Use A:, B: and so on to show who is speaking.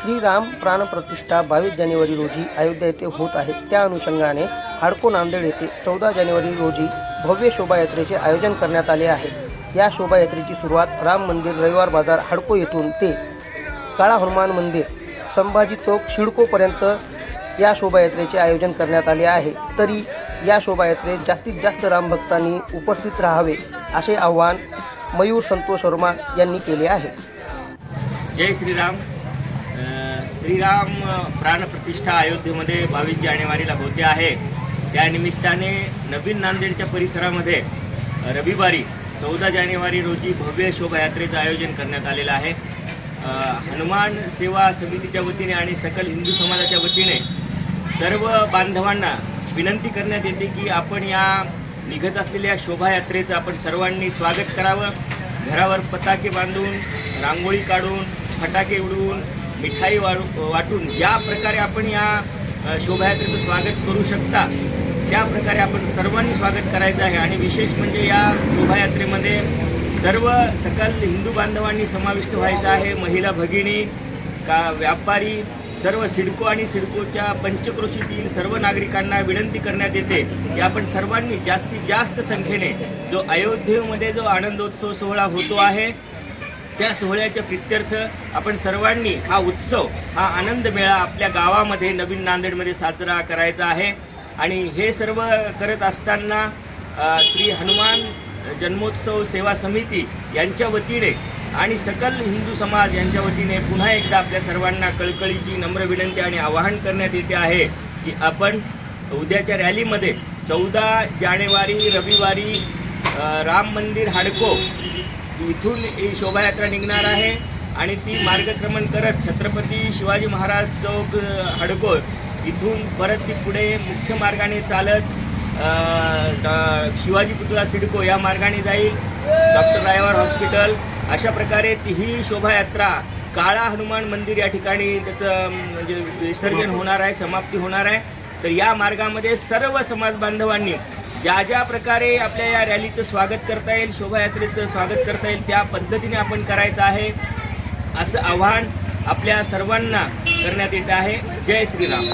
A: श्रीराम प्राणप्रतिष्ठा बावीस जानेवारी रोजी अयोध्या येथे होत आहे. त्या अनुषंगाने हाडको नांदेड येथे चौदा जानेवारी रोजी भव्य शोभायात्रेचे आयोजन करण्यात आले आहे. या शोभायात्रेची सुरुवात राम मंदिर रविवार बाजार हाडको येथून ते काळा हनुमान मंदिर संभाजी चौक शिडकोपर्यंत या शोभायात्रेचे आयोजन करण्यात आले आहे. तरी या शोभायात्रेत जास्तीत जास्त रामभक्तांनी उपस्थित राहावे असे आवाहन मयूर संतोष वर्मा यांनी केले आहे.
B: जय श्रीराम. श्रीराम प्राणप्रतिष्ठा अयोध्येमध्ये बावीस जानेवारीला होते आहे. त्यानिमित्ताने नवीन नांदेडच्या परिसरामध्ये रविवारी चौदा जानेवारी रोजी भव्य शोभायात्रेचं आयोजन करण्यात आलेलं आहे. हनुमान सेवा समितीच्या वतीने आणि सकल हिंदू समाजाच्या वतीने सर्व बांधवांना विनंती करण्यात येते की आपण या निघत असलेल्या शोभायात्रेचं आपण सर्वांनी स्वागत करावं. घरावर पताके बांधून रांगोळी काढून फटाके उडवून मिठाई वाढू वाटून ज्या प्रकारे आपण या शोभायात्रेचं स्वागत करू शकता त्या प्रकारे आपण सर्वांनी स्वागत करायचं आहे. आणि विशेष म्हणजे या शोभायात्रेमध्ये सर्व सकल हिंदू बांधवांनी समाविष्ट व्हायचं आहे. महिला भगिनी का व्यापारी सर्व सिडको आणि सिडकोच्या पंचक्रोशीतील सर्व नागरिकांना विनंती करण्यात येते की आपण सर्वांनी जास्तीत जास्त संख्येने जो अयोध्येमध्ये जो आनंदोत्सव सोहळा होतो आहे त्या सोहळ्याच्या प्रित्यर्थ आपण सर्वांनी हा उत्सव हा आनंद मेळा आपल्या गावामध्ये नवीन नांदेडमध्ये साजरा करायचा आहे. आणि हे सर्व करत असताना श्री हनुमान जन्मोत्सव सेवा समिती यांच्या वतीने आणि सकल हिंदू समाज यांच्या वतीने पुन्हा एकदा आपल्या सर्वांना कळकळीची नम्र विनंती आणि आवाहन करण्यात येते आहे की आपण उद्याच्या रॅलीमध्ये चौदा जानेवारी रविवारी राम मंदिर हाडको इथून ही शोभायात्रा निघणार आहे आणि ती मार्गक्रमण करत छत्रपती शिवाजी महाराज चौक हडकोळ इथून परत ती पुढे मुख्य मार्गाने चालत शिवाजी पुतळा सिडको या मार्गाने जाईल डॉक्टर रायवार हॉस्पिटल. अशा प्रकारे ती ही शोभायात्रा काळा हनुमान मंदिर या ठिकाणी त्याचं म्हणजे विसर्जन होणार आहे समाप्ती होणार आहे. तर या मार्गामध्ये सर्व समाज बांधवांनी ज्या ज्या प्रकारे आपल्या या रॅलीचं स्वागत करता येईल शोभायात्रेचं स्वागत करता येईल त्या पद्धतीने आपण करायचं आहे असं आव्हान आपल्या सर्वांना करण्यात येत आहे. जय श्रीराम.